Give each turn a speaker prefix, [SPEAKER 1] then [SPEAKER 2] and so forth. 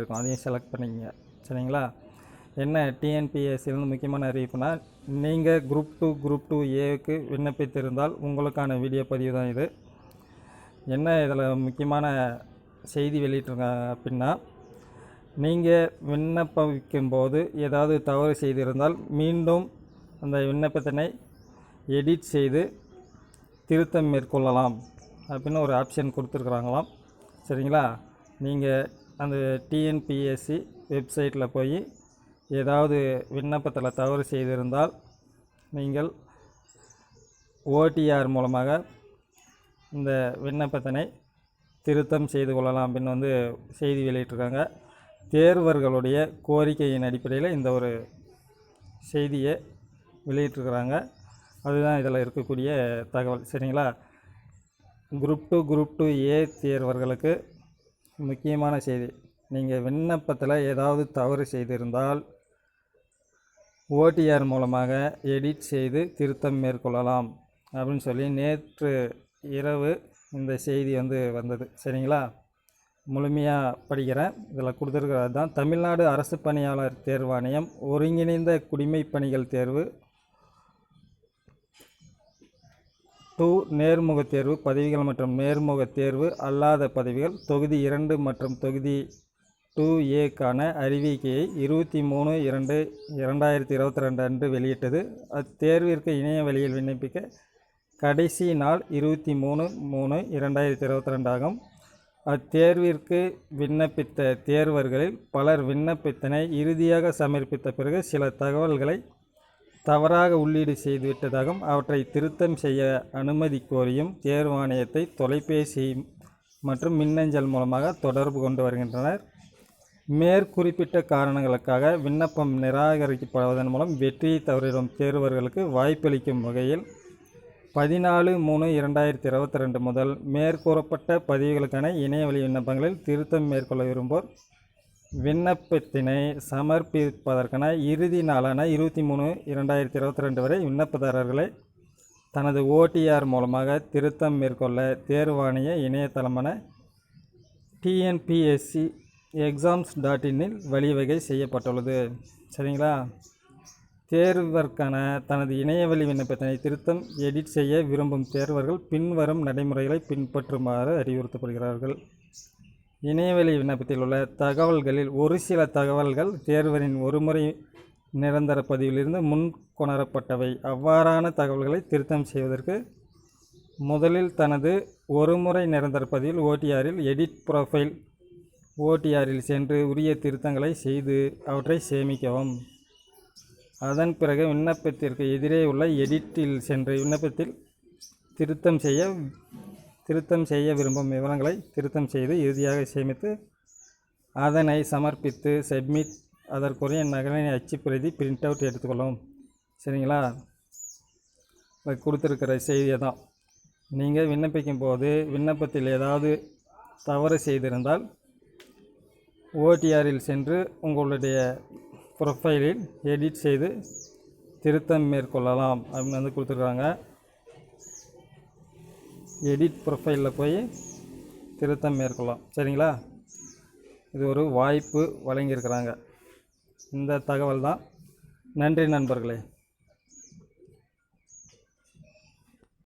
[SPEAKER 1] இருக்கும். அதையும் செலக்ட் பண்ணிக்கங்க. சரிங்களா? என்ன டிஎன்பிஎஸ்சிலேருந்து முக்கியமான அறிவிப்புனா நீங்கள் குரூப் டூ குரூப் டூ ஏவுக்கு விண்ணப்பித்திருந்தால் உங்களுக்கான வீடியோ பதிவு தான் இது. என்ன இதில் முக்கியமான செய்தி வெளியிட்டிருக்காங்க அப்படின்னா நீங்கள் விண்ணப்பிக்கும் போது ஏதாவது தவறு செய்திருந்தால் மீண்டும் அந்த விண்ணப்பத்தினை எடிட் செய்து திருத்தம் மேற்கொள்ளலாம் அப்படின்னு ஒரு ஆப்ஷன் கொடுத்துருக்குறாங்களாம். சரிங்களா? நீங்கள் அந்த டிஎன்பிஎஸ்சி வெப்சைட்டில் போய் ஏதாவது விண்ணப்பத்தில் தவறு செய்திருந்தால் நீங்கள் ஓடிஆர் மூலமாக இந்த விண்ணப்பத்தினை திருத்தம் செய்து கொள்ளலாம் அப்படின்னு வந்து செய்தி வெளியிட்டிருக்காங்க. தேர்வர்களுடைய கோரிக்கையின் அடிப்படையில் இந்த ஒரு செய்தியை வெளியிட்டிருக்கிறாங்க. அதுதான் இதில் இருக்கக்கூடிய தகவல். சரிங்களா? Group two group two A தேர்வர்களுக்கு முக்கியமான செய்தி. நீங்கள் விண்ணப்பத்தில் ஏதாவது தவறு செய்திருந்தால் ஓடிஆர் மூலமாக எடிட் செய்து திருத்தம் மேற்கொள்ளலாம் அப்படின்னு சொல்லி நேற்று இரவு இந்த செய்தி வந்து வந்தது. சரிங்களா? முழுமையாக படிக்கிறேன். இதில் கொடுத்துருக்கிறது தான் தமிழ்நாடு அரசு பணியாளர் தேர்வாணையம் ஒருங்கிணைந்த குடிமைப் பணிகள் தேர்வு டூ நேர்முக தேர்வு பதவிகள் மற்றும் நேர்முக தேர்வு அல்லாத பதவிகள் தொகுதி இரண்டு மற்றும் தொகுதி டூ ஏக்கான அறிவிக்கையை இருபத்தி மூணு இரண்டு இரண்டாயிரத்தி இருபத்தி ரெண்டு அன்று வெளியிட்டது. அத்தேர்விற்கு இணைய வழியில் விண்ணப்பிக்க கடைசி நாள் இருபத்தி மூணு மூணு இரண்டாயிரத்தி இருபத்தி ரெண்டு ஆகும். அத்தேர்விற்கு விண்ணப்பித்த தேர்வர்களில் பலர் விண்ணப்பத்தினை இறுதியாக சமர்ப்பித்த பிறகு சில தகவல்களை தவறாக உள்ளீடு செய்துவிட்டதாகவும் அவற்றை திருத்தம் செய்ய அனுமதி கோரியும் தேர்வாணையத்தை தொலைபேசி மற்றும் மின்னஞ்சல் மூலமாக தொடர்பு கொண்டு வருகின்றனர். மேற்குறிப்பிட்ட காரணங்களுக்காக விண்ணப்பம் நிராகரிக்கப்படுவதன் மூலம் வெற்றியை தவறிடும் தேர்வர்களுக்கு வாய்ப்பளிக்கும் வகையில் பதினாலு மூணு இரண்டாயிரத்தி இருபத்தி ரெண்டு முதல் மேற்கூறப்பட்ட பதிவுகளுக்கான இணையவழி விண்ணப்பங்களில் திருத்தம் மேற்கொள்ள விரும்புவோர் விண்ணப்பத்தினை சமர்ப்பிப்பதற்கான இறுதி நாளான இருபத்தி மூணு இரண்டாயிரத்தி இருபத்தி ரெண்டு வரை விண்ணப்பதாரர்களை தனது ஓடிஆர் மூலமாக திருத்தம் மேற்கொள்ள தேர்வாணைய இணையதளமான டிஎன்பிஎஸ்சி எக்ஸாம்ஸ் டாட் இன்னில் வழிவகை செய்யப்பட்டுள்ளது. சரிங்களா? தேர்வதற்கான தனது இணையவழி விண்ணப்பத்தினை திருத்தம் எடிட் செய்ய விரும்பும் தேர்வர்கள் பின்வரும் நடைமுறைகளை பின்பற்றுமாறு அறிவுறுத்தப்படுகிறார்கள். இணையவழி விண்ணப்பத்தில் உள்ள தகவல்களில் ஒரு சில தகவல்கள் தேர்வரின் ஒருமுறை நிரந்தர பதிவிலிருந்து முன்கொணரப்பட்டவை. அவ்வாறான தகவல்களை திருத்தம் செய்வதற்கு முதலில் தனது ஒருமுறை நிரந்தர பதிவில் ஓடிஆரில் எடிட் ப்ரொஃபைல் ஓடிஆரில் சென்று உரிய திருத்தங்களை செய்து அவற்றை சேமிக்கவும். அதன் பிறகு விண்ணப்பத்திற்கு எதிரே உள்ள எடிட்டில் சென்று விண்ணப்பத்தில் திருத்தம் செய்ய திருத்தம் செய்ய விரும்பும் விவரங்களை திருத்தம் செய்து இறுதியாக சேமித்து அதனை சமர்ப்பித்து சப்மிட் அதற்குரிய நகலினை அச்சுப்பிரதி பிரிண்ட் அவுட் எடுத்துக்கொள்ளவும். சரிங்களா? கொடுத்துருக்கிற செய்தியை தான். நீங்கள் விண்ணப்பிக்கும் போது விண்ணப்பத்தில் ஏதாவது தவறு செய்திருந்தால் ஓடிஆரில் சென்று உங்களுடைய ப்ரொஃபைலில் எடிட் செய்து திருத்தம் மேற்கொள்ளலாம் அப்படின்னு வந்து கொடுத்துருக்காங்க. எடிட் ப்ரொஃபைலில் போய் திருத்தம் மேற்கொள்ளலாம். சரிங்களா? இது ஒரு வாய்ப்பு வழங்கியிருக்கிறாங்க. இந்த தகவல் தான். நன்றி நண்பர்களே.